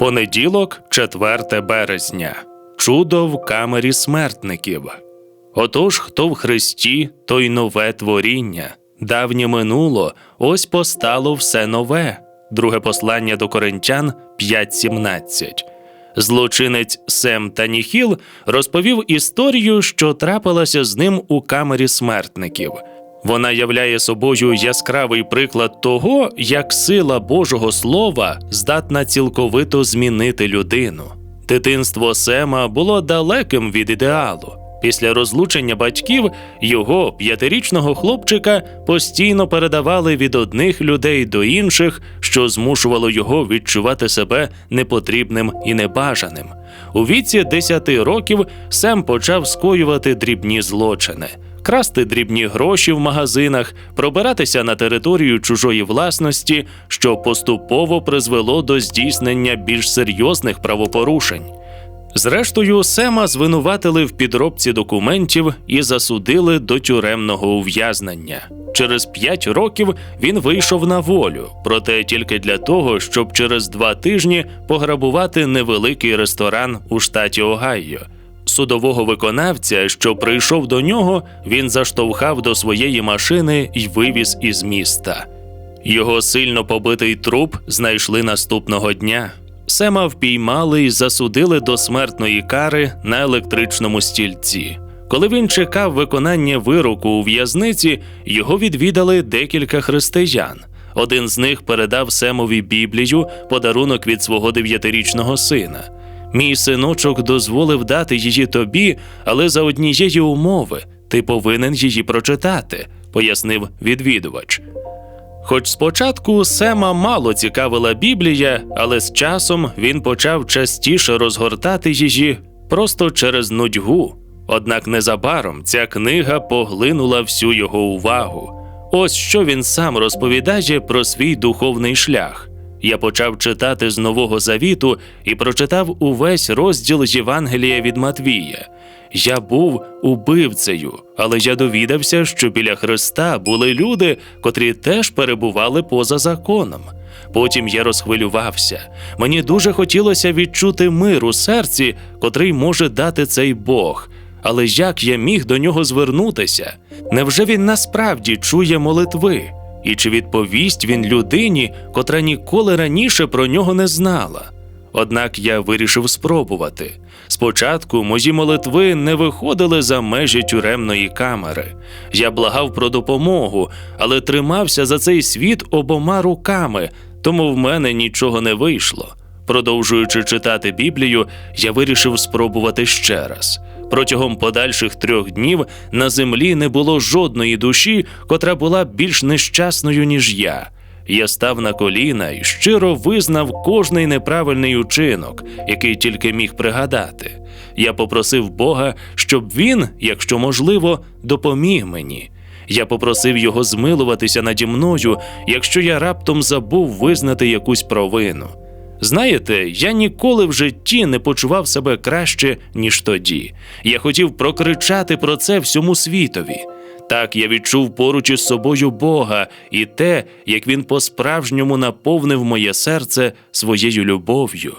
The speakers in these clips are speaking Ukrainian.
Понеділок, 4 березня. Чудо в камері смертників. Отож, хто в Христі, той нове творіння. Давнє минуло, ось постало все нове. Друге послання до Коринтян 5.17. Злочинець Сем Таніхіл розповів історію, що трапилася з ним у камері смертників. Вона являє собою яскравий приклад того, як сила Божого Слова здатна цілковито змінити людину. Дитинство Сема було далеким від ідеалу. Після розлучення батьків його п'ятирічного хлопчика постійно передавали від одних людей до інших, що змушувало його відчувати себе непотрібним і небажаним. У віці 10 років Сем почав скоювати дрібні злочини красти дрібні гроші в магазинах, пробиратися на територію чужої власності, що поступово призвело до здійснення більш серйозних правопорушень. Зрештою, Сема звинуватили в підробці документів і засудили до тюремного ув'язнення. Через п'ять років він вийшов на волю, проте тільки для того, щоб через два тижні пограбувати невеликий ресторан у штаті Огайо. Судового виконавця, що прийшов до нього, він заштовхав до своєї машини і вивіз із міста. Його сильно побитий труп знайшли наступного дня. Сема впіймали і засудили до смертної кари на електричному стільці. Коли він чекав виконання вироку у в'язниці, його відвідали декілька християн. Один з них передав Семові Біблію, подарунок від свого дев'ятирічного сина. Мій синочок дозволив дати її тобі, але за однієї умови ти повинен її прочитати, пояснив відвідувач. Хоч спочатку Сема мало цікавила Біблія, але з часом він почав частіше розгортати її просто через нудьгу. Однак незабаром ця книга поглинула всю його увагу. Ось що він сам розповідає про свій духовний шлях. Я почав читати з Нового Завіту і прочитав увесь розділ Євангелія від Матвія. Я був убивцею, але я довідався, що біля Христа були люди, котрі теж перебували поза законом. Потім я розхвилювався. Мені дуже хотілося відчути мир у серці, котрий може дати цей Бог. Але як я міг до нього звернутися? Невже він насправді чує молитви? І чи відповість він людині, котра ніколи раніше про нього не знала? Однак я вирішив спробувати. Спочатку мої молитви не виходили за межі тюремної камери. Я благав про допомогу, але тримався за цей світ обома руками, тому в мене нічого не вийшло. Продовжуючи читати Біблію, я вирішив спробувати ще раз. Протягом подальших трьох днів на землі не було жодної душі, котра була більш нещасною, ніж я. Я став на коліна і щиро визнав кожний неправильний учинок, який тільки міг пригадати. Я попросив Бога, щоб він, якщо можливо, допоміг мені. Я попросив його змилуватися наді мною, якщо я раптом забув визнати якусь провину. Знаєте, я ніколи в житті не почував себе краще, ніж тоді. Я хотів прокричати про це всьому світові. Так я відчув поруч із собою Бога і те, як він по-справжньому наповнив моє серце своєю любов'ю.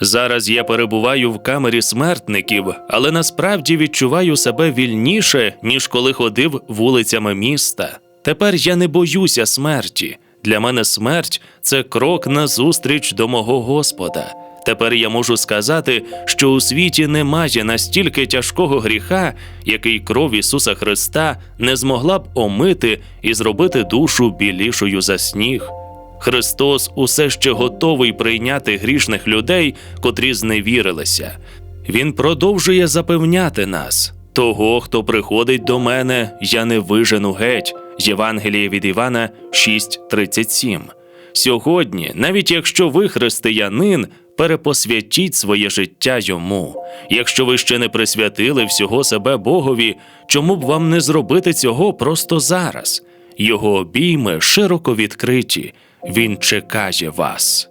Зараз я перебуваю в камері смертників, але насправді відчуваю себе вільніше, ніж коли ходив вулицями міста. Тепер я не боюся смерті. Для мене смерть це крок назустріч до мого Господа. Тепер я можу сказати, що у світі немає настільки тяжкого гріха, який кров Ісуса Христа не змогла б омити і зробити душу білішою за сніг. Христос усе ще готовий прийняти грішних людей, котрі зневірилися. Він продовжує запевняти нас. Того, хто приходить до мене, я не вижену геть. Євангеліє від Івана 6.37. Сьогодні, навіть якщо ви християнин, перепосвятіть своє життя йому. Якщо ви ще не присвятили всього себе Богові, чому б вам не зробити цього просто зараз? Його обійми широко відкриті, він чекає вас.